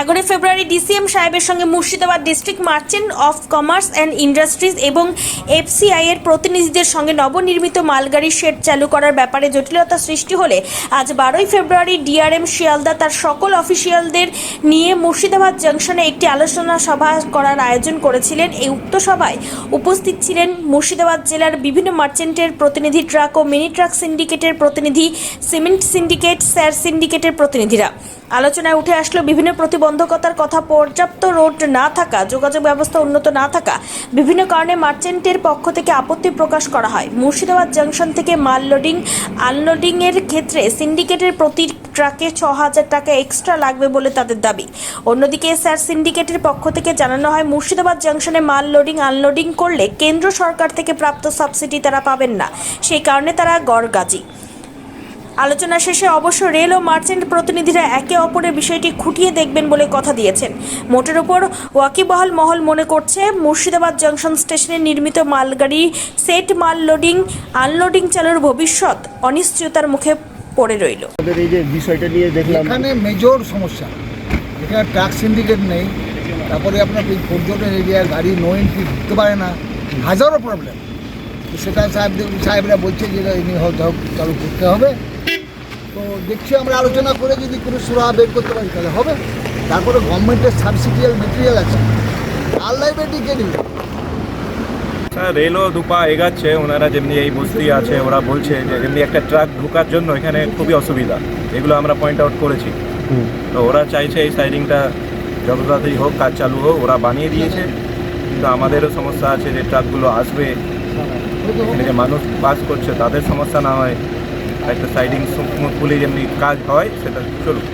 এগারোই ফেব্রুয়ারি ডিসিএম সাহেবের সঙ্গে Murshidabad district merchant of commerce and industries এবং এফসিআই এর প্রতিনিধিদের সঙ্গে নবনির্মিত মালগাড়ি শেড চালু করার ব্যাপারে জটিলতা সৃষ্টি হলে আজ বারোই ফেব্রুয়ারি ডিআরএম শিয়ালদা তার সকল অফিসিয়ালদের নিয়ে মুর্শিদাবাদ জংশনে একটি আলোচনা সভা করার আয়োজন করেছিলেন। এই উক্ত সভায় উপস্থিত ছিলেন মুর্শিদাবাদ জেলার বিভিন্ন মার্চেন্টের প্রতিনিধি ট্রাক ও মিনি ট্রাক সিন্ডিকেটের প্রতিনিধি, সিমেন্ট সিন্ডিকেট, স্যার সিন্ডিকেটের প্রতিনিধিরা। আলোচনায় উঠে আসলো বিভিন্ন প্রতিবন্ধকতার কথা। পর্যাপ্ত রোড না থাকা, যোগাযোগ ব্যবস্থা উন্নত না থাকা, বিভিন্ন কারণে মার্চেন্টের পক্ষ থেকে আপত্তি প্রকাশ করা হয়। মুর্শিদাবাদ জাংশন থেকে মাল লোডিং আনলোডিং এর ক্ষেত্রে সিন্ডিকেটের প্রতি ট্রাকে ছ হাজার টাকা এক্সট্রা লাগবে বলে তাদের দাবি। অন্যদিকে স্যার, সিন্ডিকেটের পক্ষ থেকে জানানো হয়, মুর্শিদাবাদ জাংশনে মাল লোডিং আনলোডিং করলে কেন্দ্র সরকার থেকে প্রাপ্ত সাবসিডি তারা পাবেন না। সেই কারণে তারা গড়গাজি। আলোচনা শেষে অবশ্য রেল ও মার্চেন্ট প্রতিনিধিরা একে অপরের বিষয়টি খুঁটিয়ে দেখবেন বলে কথা দিয়েছেন। মোটের ওপর ওয়াকিবহাল মহল মনে করছে মুর্শিদাবাদ জংশন স্টেশনে নির্মিত মালগাড়ি সেট মাল লোডিং আনলোডিং চালুর ভবিষ্যৎ অনিশ্চয়তার মুখে পড়ে রইল। এই যে বিষয়টা নিয়ে দেখলাম এখানে মেজর সমস্যা। এখানে ট্রাক সিন্ডিকেট নেই তারপরে আপনার এই পর্যটন এরিয়ায় গাড়ি নো এন্ট্রি ঢুকতে পারে না হাজারো প্রবলেম সেটা সাহেব সাহেবরা বলছে যে এটা এমনি হয়তো চালু করতে হবে। দেখছি আমরা আলোচনা করে যদি কোনো সুরাহা বের করতে পারি তাহলে হবে। তারপরে গভর্নমেন্টের সাবসিডিয়াল মেটেরিয়াল আছে। আর লাইব্রেরি কে দিবে স্যার রেলও দুপা এগাচ্ছে ওনারা যেমনি এই বস্তি আছে ওরা বলছে যে যেমনি একটা ট্রাক ঢোকার জন্য এখানে খুবই অসুবিধা। এগুলো আমরা পয়েন্ট আউট করেছি। তো ওরা চাইছে এই সাইডিংটা যত তাড়াতাড়ি হোক কাজ চালু হোক ওরা বানিয়ে দিয়েছে। কিন্তু আমাদেরও সমস্যা আছে যে ট্রাকগুলো আসবে। এখানে যে মানুষ বাস করছে তাদের সমস্যা না হয়। একটা সাইডিং স্মুথফুলি যেমনি কাজ হয় সেটা চলুক।